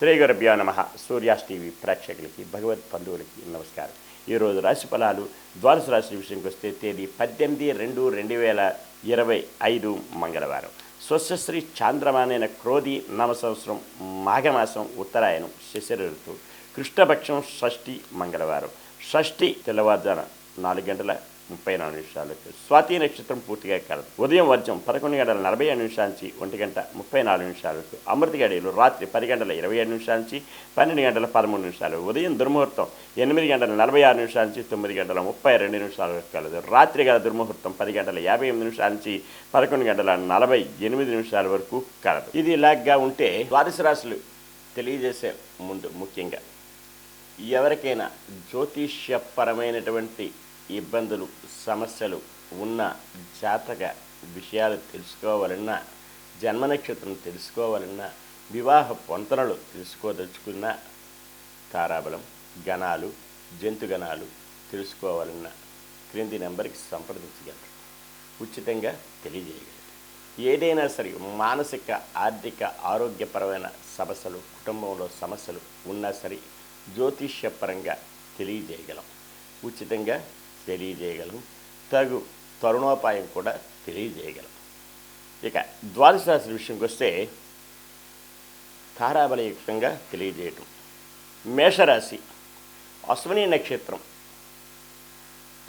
శ్రీ నమ. సూర్యాస్ టీవీ ప్రేక్షకులకి భగవత్ బంధువులకి నమస్కారం. ఈరోజు రాశి ఫలాలు ద్వాదశ రాశి విషయంకి వస్తే తేదీ పద్దెనిమిది రెండు రెండు వేల ఇరవై ఐదు మంగళవారం. స్వస్యశ్రీ చాంద్రమానైన క్రోధి నవ సంవత్సరం మాఘమాసం ఉత్తరాయణం శశిర ఋతు కృష్ణపక్షం షష్ఠి మంగళవారం. షష్ఠి తెల్లవారుజాన నాలుగు గంటల ముప్పై నాలుగు నిమిషాలకు స్వాతి నక్షత్రం పూర్తిగా కలదు ఉదయం వర్జం పదకొండు గంటల నలభై ఏడు నిమిషాల నుంచి ఒంటి గంట ముప్పై నాలుగు నిమిషాలకు అమృత గడియలు రాత్రి పది గంటల ఇరవై ఏడు నిమిషాల నుంచి పన్నెండు గంటల పదమూడు నిమిషాలు. ఉదయం దుర్ముహూర్తం ఎనిమిది గంటల నలభై ఆరు నిమిషాల నుంచి తొమ్మిది గంటల ముప్పై రెండు నిమిషాలకు కలదు రాత్రి గల దుర్ముహూర్తం పది గంటల యాభై ఎనిమిది నిమిషాల నుంచి పదకొండు గంటల నలభై ఎనిమిది నిమిషాల వరకు కలదు. ఇది ఇలాగ్గా ఉంటే ద్వాదశ రాశులు తెలియజేసే ముందు ముఖ్యంగా ఎవరికైనా జ్యోతిష్యపరమైనటువంటి ఇబ్బందులు సమస్యలు ఉన్న జాతక విషయాలు తెలుసుకోవాలన్నా జన్మ నక్షత్రం తెలుసుకోవాలన్నా వివాహ పొంతనలు తెలుసుకోదలుచుకున్న తారాబలం గణాలు జంతుగణాలు తెలుసుకోవాలన్నా క్రింది నెంబర్కి సంప్రదించగలరు. ఉచితంగా తెలియజేయగలరు. ఏదైనా సరే మానసిక ఆర్థిక ఆరోగ్యపరమైన సమస్యలు కుటుంబంలో సమస్యలు ఉన్నా సరే జ్యోతిష్యపరంగా తెలియజేయగలం. ఉచితంగా తెలియజేయగలం తగు తరుణోపాయం కూడా తెలియజేయగలం ఇక ద్వాదశ రాశి విషయంకి వస్తే తారాబలయుక్తంగా తెలియజేయటం. మేషరాశి అశ్విని నక్షత్రం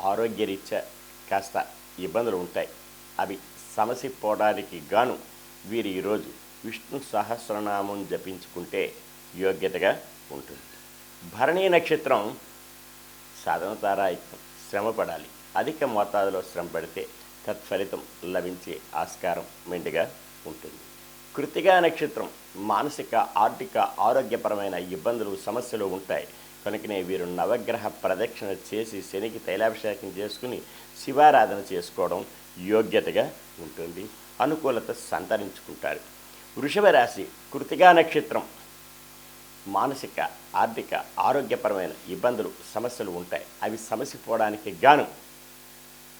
ఆరోగ్యరీత్యా కాస్త ఇబ్బందులు ఉంటాయి. అవి సమసిపోవడానికి గాను వీరు ఈరోజు విష్ణు సహస్రనామం జపించుకుంటే యోగ్యతగా ఉంటుంది. భరణీ నక్షత్రం సాధన తారాయుక్తం. శ్రమ పడాలి అధిక మోతాదులో శ్రమ పడితే తత్ఫలితం లభించే ఆస్కారం మెండుగా ఉంటుంది. కృతిగా నక్షత్రం మానసిక ఆర్థిక ఆరోగ్యపరమైన ఇబ్బందులు సమస్యలు ఉంటాయి. కనుకనే వీరు నవగ్రహ ప్రదక్షిణ చేసి శనికి తైలాభిషేకం చేసుకుని శివారాధన చేసుకోవడం యోగ్యతగా ఉంటుంది. అనుకూలత సంతరించుకుంటారు. వృషభ రాశి కృతిగా నక్షత్రం మానసిక ఆర్థిక ఆరోగ్యపరమైన ఇబ్బందులు సమస్యలు ఉంటాయి. అవి సమస్య పోవడానికి గాను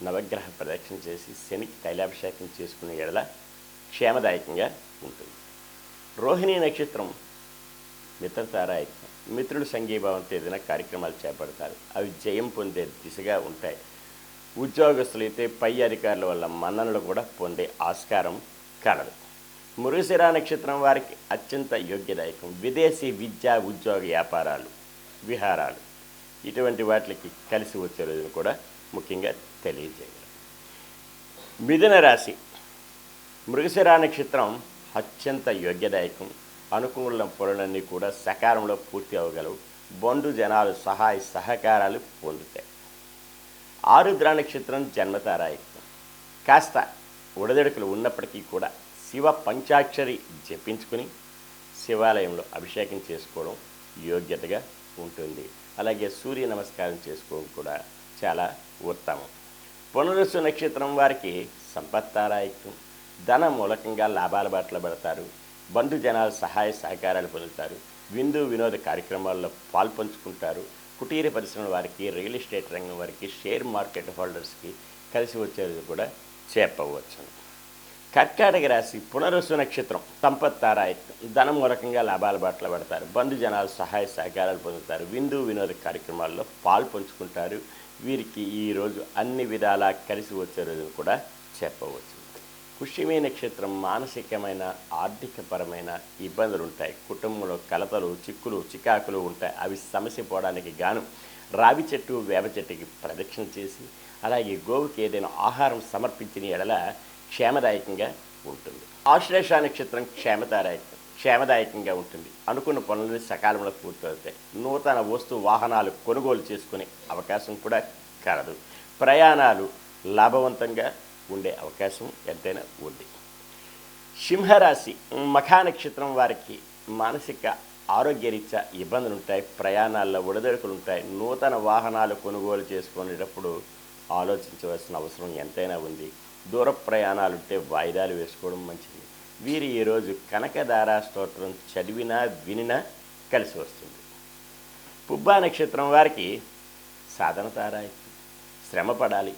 నవగ్రహ ప్రదక్షిణ చేసి శనికి తైలాభిషేకం చేసుకునే ఎడల క్షేమదాయకంగా ఉంటుంది. రోహిణీ నక్షత్రం మిత్రతారాయకం మిత్రుడు సంఘీభావంతో ఏదైనా కార్యక్రమాలు చేపడతారు. అవి జయం పొందే దిశగా ఉంటాయి. ఉద్యోగస్తులైతే పై అధికారుల వల్ల మన్ననలు కూడా పొందే ఆస్కారం కలదు. మృగశిర నక్షత్రం వారికి అత్యంత యోగ్యదాయకం. విదేశీ విద్యా ఉద్యోగ వ్యాపారాలు విహారాలు. ఇటువంటి వాటికి కలిసి వచ్చే రోజును కూడా ముఖ్యంగా తెలియజేయగలం. మిథున రాశి. మృగశిర నక్షత్రం అత్యంత యోగ్యదాయకం. అనుకూల పనులన్నీ కూడా సకాలంలో పూర్తి అవ్వగలవు. బంధు జనాలు సహాయ సహకారాలు పొందుతాయి. ఆరుద్ర నక్షత్రం జన్మతారాయకం కాస్త ఉడదడుకులు ఉన్నప్పటికీ కూడా శివ పంచాక్షరి జపించుకుని శివాలయంలో అభిషేకం చేసుకోవడం యోగ్యతగా ఉంటుంది. అలాగే సూర్య నమస్కారం చేసుకోవడం కూడా చాలా ఉత్తమం. పునరుసు నక్షత్రం వారికి సంపత్తారాయకం ధన మూలకంగా లాభాల బాటలు పడతారు. బంధు జనాల సహాయ సహకారాలు పొందుతారు. విందు వినోద కార్యక్రమాల్లో పాల్పంచుకుంటారు. కుటీర పరిశ్రమల వారికి రియల్ ఎస్టేట్ రంగం వారికి షేర్ మార్కెట్ హోల్డర్స్కి కలిసి వచ్చేది కూడా చెప్పవచ్చు. కర్కాటక రాశి పునరుసు నక్షత్రం సంపత్తారాయత్వం. ధన మూలకంగా లాభాల బాటలు పడతారు. బంధు జనాలు సహాయ సహకారాలు పొందుతారు. విందు వినోద కార్యక్రమాల్లో పాలు పంచుకుంటారు. వీరికి ఈరోజు అన్ని విధాలా కలిసి వచ్చే రోజును కూడా చెప్పవచ్చు. పుష్యమి నక్షత్రం మానసికమైన ఆర్థికపరమైన ఇబ్బందులు ఉంటాయి కుటుంబంలో కలతలు చిక్కులు చికాకులు ఉంటాయి. అవి సమస్య పోవడానికి గాను రావి చెట్టు వేప చెట్టుకి ప్రదక్షిణ చేసి అలాగే గోవుకి ఏదైనా ఆహారం సమర్పించిన ఎడల క్షేమదాయకంగా ఉంటుంది. ఆశ్లేష నక్షత్రం క్షేమదాయకం క్షేమదాయకంగా ఉంటుంది. అనుకున్న పనులు సకాలంలో పూర్తవుతాయి. నూతన వస్తు వాహనాలు కొనుగోలు చేసుకునే అవకాశం కూడా కలదు. ప్రయాణాలు లాభవంతంగా ఉండే అవకాశం ఎంతైనా ఉంది. సింహరాశి మఖా నక్షత్రం వారికి మానసిక ఆరోగ్యరీత్యా ఇబ్బందులు ఉంటాయి ప్రయాణాల్లో ఉడదడుకులు ఉంటాయి నూతన వాహనాలు కొనుగోలు చేసుకునేటప్పుడు ఆలోచించవలసిన అవసరం ఎంతైనా ఉంది. దూర ప్రయాణాలు ఉంటే వాయిదాలు వేసుకోవడం మంచిది. వీరు ఈరోజు కనకదార స్తోత్రం చదివినా వినినా కలిసి వస్తుంది. పుబ్బా నక్షత్రం వారికి సాధన తారాయి శ్రమ పడాలి.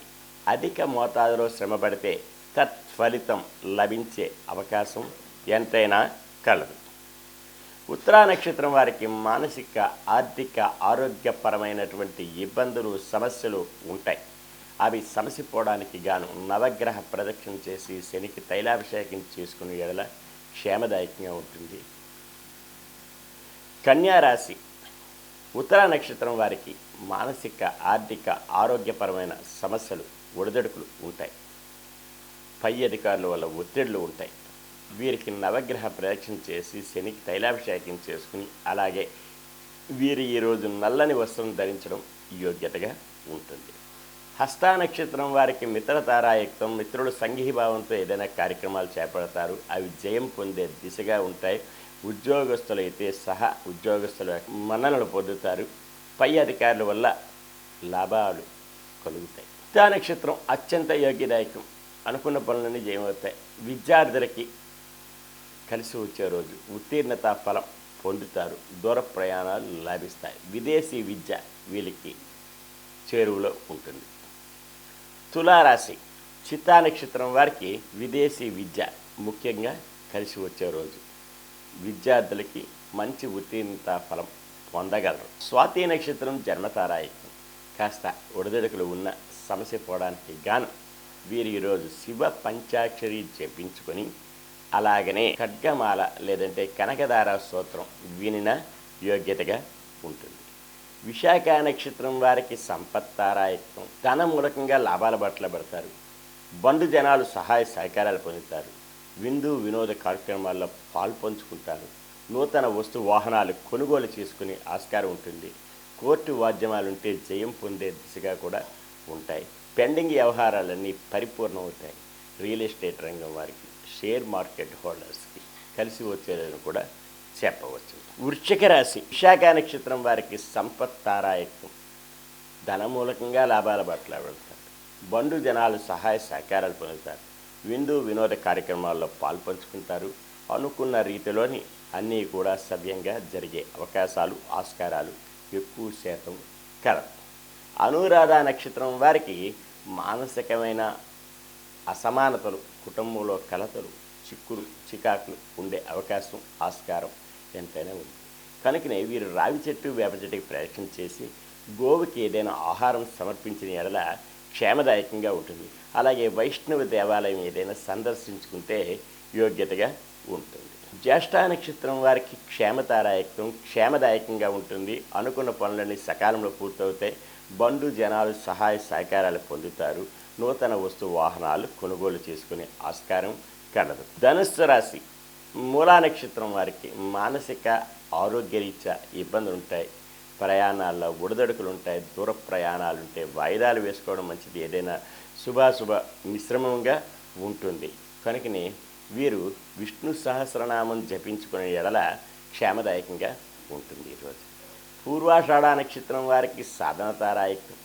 అధిక మోతాదులో శ్రమ పడితే తత్ఫలితం లభించే అవకాశం ఎంతైనా కలదు. ఉత్తరా నక్షత్రం వారికి మానసిక ఆర్థిక ఆరోగ్యపరమైనటువంటి ఇబ్బందులు సమస్యలు ఉంటాయి. అవి సమసిపోవడానికి గాను నవగ్రహ ప్రదక్షిణ చేసి శనికి తైలాభిషేకం చేసుకునే ఎడల క్షేమదాయకంగా ఉంటుంది. కన్యారాశి ఉత్తర నక్షత్రం వారికి మానసిక ఆర్థిక ఆరోగ్యపరమైన సమస్యలు ఒడిదొడుకులు ఉంటాయి. పై అధికారుల వల్ల ఒత్తిడులు ఉంటాయి. వీరికి నవగ్రహ ప్రదక్షిణ చేసి శనికి తైలాభిషేకం చేసుకుని అలాగే వీరు ఈరోజు నల్లని వస్త్రం ధరించడం యోగ్యతగా ఉంటుంది. హస్తా నక్షత్రం వారికి మిత్రతారాయుక్తం మిత్రుడు సంఘీభావంతో ఏదైనా కార్యక్రమాలు చేపడతారు. అవి జయం పొందే దిశగా ఉంటాయి. ఉద్యోగస్తులైతే సహా ఉద్యోగస్తుల మన్ననలు పొందుతారు. పై అధికారుల వల్ల లాభాలు కలుగుతాయి. హస్తా నక్షత్రం అత్యంత యోగ్యదాయకం. అనుకున్న పనులన్నీ జయమవుతాయి. విద్యార్థులకి కలిసి వచ్చే రోజు ఉత్తీర్ణత ఫలం పొందుతారు. దూర ప్రయాణాలు లాభిస్తాయి. విదేశీ విద్య వీళ్ళకి చేరువలో ఉంటుంది. తులారాశి చిత్తా నక్షత్రం వారికి విదేశీ విద్య ముఖ్యంగా కలిసి వచ్చే రోజు. విద్యార్థులకి మంచి ఉత్తీర్ణత ఫలం పొందగలరు. స్వాతి నక్షత్రం జన్మతారాయకం కాస్త ఒడిదొడుకులు ఉన్న సమస్య పోవడానికి గాను వీరు ఈరోజు శివ పంచాక్షరి జపించుకొని అలాగనే ఖడ్గమాల లేదంటే కనకదార స్తోత్రం వినిన యోగ్యతగా ఉంటుంది. విశాఖ నక్షత్రం వారికి సంపత్తారాయత్వం. ధన మూలకంగా లాభాల బట్టలు పడతారు. బంధు జనాలు సహాయ సహకారాలు పొందుతారు. విందు వినోద కార్యక్రమాల్లో పాల్పంచుకుంటారు నూతన వస్తు వాహనాలు కొనుగోలు చేసుకునే ఆస్కారం ఉంటుంది. కోర్టు వాద్యమాలుంటే జయం పొందే దిశగా కూడా ఉంటాయి. పెండింగ్ వ్యవహారాలన్నీ పరిపూర్ణమవుతాయి. రియల్ ఎస్టేట్ రంగం వారికి షేర్ మార్కెట్ హోల్డర్స్కి కలిసి వచ్చేదని కూడా చెప్పవచ్చు. వృశ్చిక రాశి విశాఖ నక్షత్రం వారికి సంపత్ తారాయత్వం. ధనమూలకంగా లాభాల పట్ల వెళ్తారు. బంధు జనాలు సహాయ సహకారాలు పొందుతారు. విందు వినోద కార్యక్రమాల్లో పాల్పంచుకుంటారు. అనుకున్న రీతిలోని అన్నీ కూడా సవ్యంగా జరిగే అవకాశాలు ఆస్కారాలు ఎక్కువ శాతం కలదు అనురాధ నక్షత్రం వారికి మానసికమైన అసమానతలు కుటుంబంలో కలతలు చిక్కులు చికాకులు ఉండే అవకాశం ఆస్కారం ఎంతైనా ఉంది. కనుకనే వీరు రావి చెట్టు వేప చెట్టుకి ప్రయత్నం చేసి గోవుకి ఏదైనా ఆహారం సమర్పించిన ఎడల క్షేమదాయకంగా ఉంటుంది. అలాగే వైష్ణవ దేవాలయం ఏదైనా సందర్శించుకుంటే యోగ్యతగా ఉంటుంది. జ్యేష్ఠ నక్షత్రం వారికి క్షేమతారాయకం క్షేమదాయకంగా ఉంటుంది. అనుకున్న పనులన్నీ సకాలంలో పూర్తవుతాయి. బంధు జనాలు సహాయ సహకారాలు పొందుతారు. నూతన వస్తు వాహనాలు కొనుగోలు చేసుకునే ఆస్కారం కలదు. ధనుస్సు రాశి మూలా నక్షత్రం వారికి మానసిక ఆరోగ్యరీత్యా ఇబ్బందులు ఉంటాయి ప్రయాణాల్లో ఉడదడుకులు ఉంటాయి దూర ప్రయాణాలు ఉంటాయి వాయిదాలు వేసుకోవడం మంచిది. ఏదైనా శుభాశుభ మిశ్రమంగా ఉంటుంది. కనుకని వీరు విష్ణు సహస్రనామం జపించుకునే ఎడల క్షేమదాయకంగా ఉంటుంది ఈరోజు. పూర్వాషాఢ నక్షత్రం వారికి సాధనతారాయకం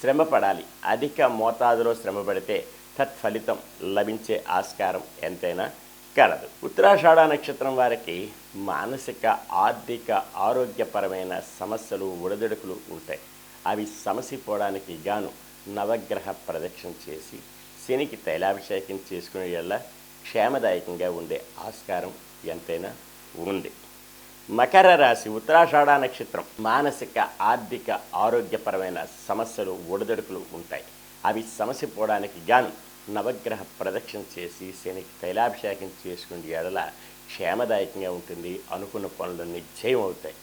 శ్రమ పడాలి అధిక మోతాదులో శ్రమ పడితే తత్ఫలితం లభించే ఆస్కారం ఎంతైనా కలదు. ఉత్తరాషాఢ నక్షత్రం వారికి మానసిక ఆర్థిక ఆరోగ్యపరమైన సమస్యలు ఒడిదుడుకులు ఉంటాయి. అవి సమసిపోవడానికి గాను నవగ్రహ ప్రదక్షిణ చేసి శనికి తైలాభిషేకం చేసుకునే వల్ల క్షేమదాయకంగా ఉండే ఆస్కారం ఎంతైనా ఉంది. మకర రాశి ఉత్తరాషాఢ నక్షత్రం మానసిక ఆర్థిక ఆరోగ్యపరమైన సమస్యలు ఒడిదొడుకులు ఉంటాయి. అవి సమసిపోవడానికి గాను నవగ్రహ ప్రదక్షిణ చేసి శనికి తైలాభిషేకం చేసుకునే ఎడల క్షేమదాయకంగా ఉంటుంది. అనుకున్న పనులన్నీ జయం అవుతాయి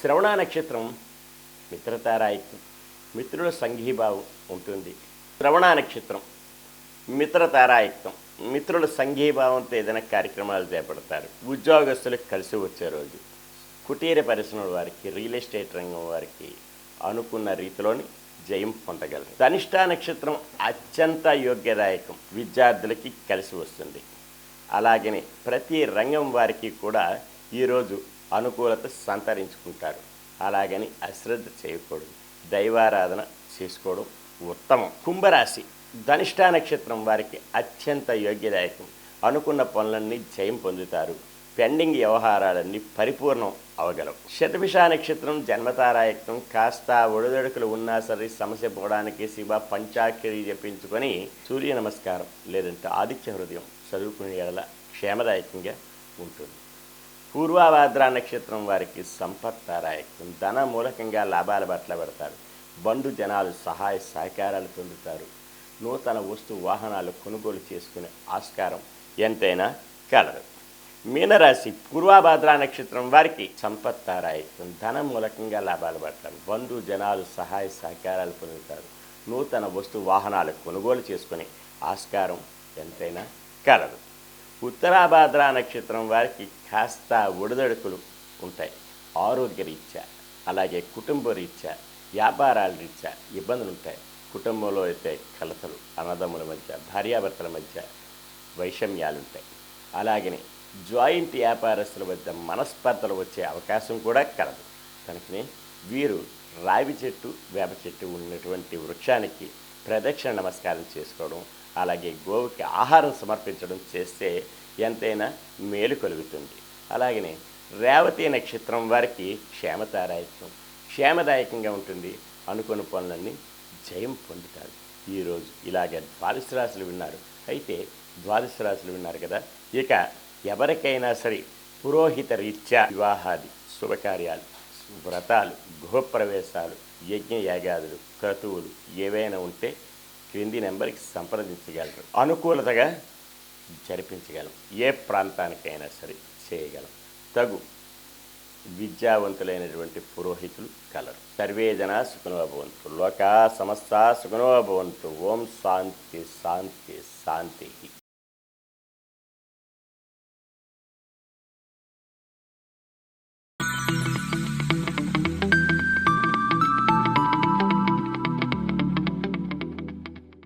శ్రవణ నక్షత్రం మిత్రతారాయకం మిత్రుల సంఘీభావం ఉంటుంది. శ్రవణ నక్షత్రం మిత్రతారాయుక్తం మిత్రుల సంఘీభావంతో ఏదైనా కార్యక్రమాలు చేపడతారు. ఉద్యోగస్తులకు కలిసి వచ్చే రోజు కుటీర పరిశ్రమల వారికి రియల్ ఎస్టేట్ రంగం వారికి అనుకున్న రీతిలోని జయం పొందగలరు. ధనిష్ట నక్షత్రం అత్యంత యోగ్యదాయకం. విద్యార్థులకి కలిసి వస్తుంది. అలాగనే ప్రతి రంగం వారికి కూడా ఈరోజు అనుకూలత సంతరించుకుంటారు. అలాగని అశ్రద్ధ చేయకూడదు. దైవారాధన చేసుకోవడం ఉత్తమం. కుంభరాశి. ధనిష్ట నక్షత్రం వారికి అత్యంత యోగ్యదాయకం. అనుకున్న పనులన్నీ జయం పొందుతారు. పెండింగ్ వ్యవహారాలన్నీ పరిపూర్ణం అవగలవు శతభిష నక్షత్రం జన్మతారాయక్తం కాస్త ఒడిదొడుకులు ఉన్నా సరే సమస్య పోవడానికి శివ పంచాక్షరి జపించుకొని సూర్య నమస్కారం లేదంటే ఆదిత్య హృదయం చదువుకునే ఎడల క్షేమదాయకంగా ఉంటుంది. పూర్వాభాద్ర నక్షత్రం వారికి సంపత్తారాయకం ధన మూలకంగా లాభాల పట్ల పెడతారు. బంధు జనాలు సహాయ సహకారాలు పొందుతారు. నూతన వస్తు వాహనాలు కొనుగోలు చేసుకునే ఆస్కారం ఎంతైనా కలరు మీనరాశి పూర్వాభాద్ర నక్షత్రం వారికి సంపత్తారాయకం ధన మూలకంగా లాభాలు పడతారు. బంధు జనాలు సహాయ సహకారాలు పొందుతారు. నూతన వస్తు వాహనాలు కొనుగోలు చేసుకునే ఆస్కారం ఎంతైనా కలదు. ఉత్తరాభాద్ర నక్షత్రం వారికి కాస్త ఒడిదొడుకులు ఉంటాయి. ఆరోగ్య రీత్యా అలాగే కుటుంబ రీత్యా వ్యాపారాల రీత్యా ఇబ్బందులు ఉంటాయి. కుటుంబంలో అయితే కలతలు అన్నదమ్ముల మధ్య భార్యాభర్తల మధ్య వైషమ్యాలు ఉంటాయి. అలాగనే జాయింట్ వ్యాపారస్తుల మధ్య మనస్పర్ధలు వచ్చే అవకాశం కూడా కలదు. కనుకనే వీరు రావి చెట్టు వేప చెట్టు ఉన్నటువంటి వృక్షానికి ప్రదక్షిణ నమస్కారం చేసుకోవడం అలాగే గోవుకి ఆహారం సమర్పించడం చేస్తే ఎంతైనా మేలు కలుగుతుంది. అలాగనే రేవతి నక్షత్రం వారికి క్షేమతారాయకం క్షేమదాయకంగా ఉంటుంది. అనుకున్న పనులన్నీ జయం పొందుతారు. ఈరోజు ఇలాగే ద్వాదశ రాశులు విన్నారు. అయితే ద్వాదశ రాశులు విన్నారు కదా. ఇక ఎవరికైనా సరే పురోహిత రీత్యా వివాహాది శుభకార్యాలు వ్రతాలు గృహప్రవేశాలు యజ్ఞ యాగాదులు క్రతువులు ఏవైనా ఉంటే క్రింది నెంబర్కి సంప్రదించగలరు. అనుకూలతగా జరిపించగలం. ఏ ప్రాంతానికైనా సరే చేయగలం. తగు విద్యావంతులైనటువంటి పురోహితులు కలరు. సర్వే జన సుఖనోభవంతు. లోకా సమస్త సుఖనోభవంతు. ఓం శాంతి శాంతి శాంతి.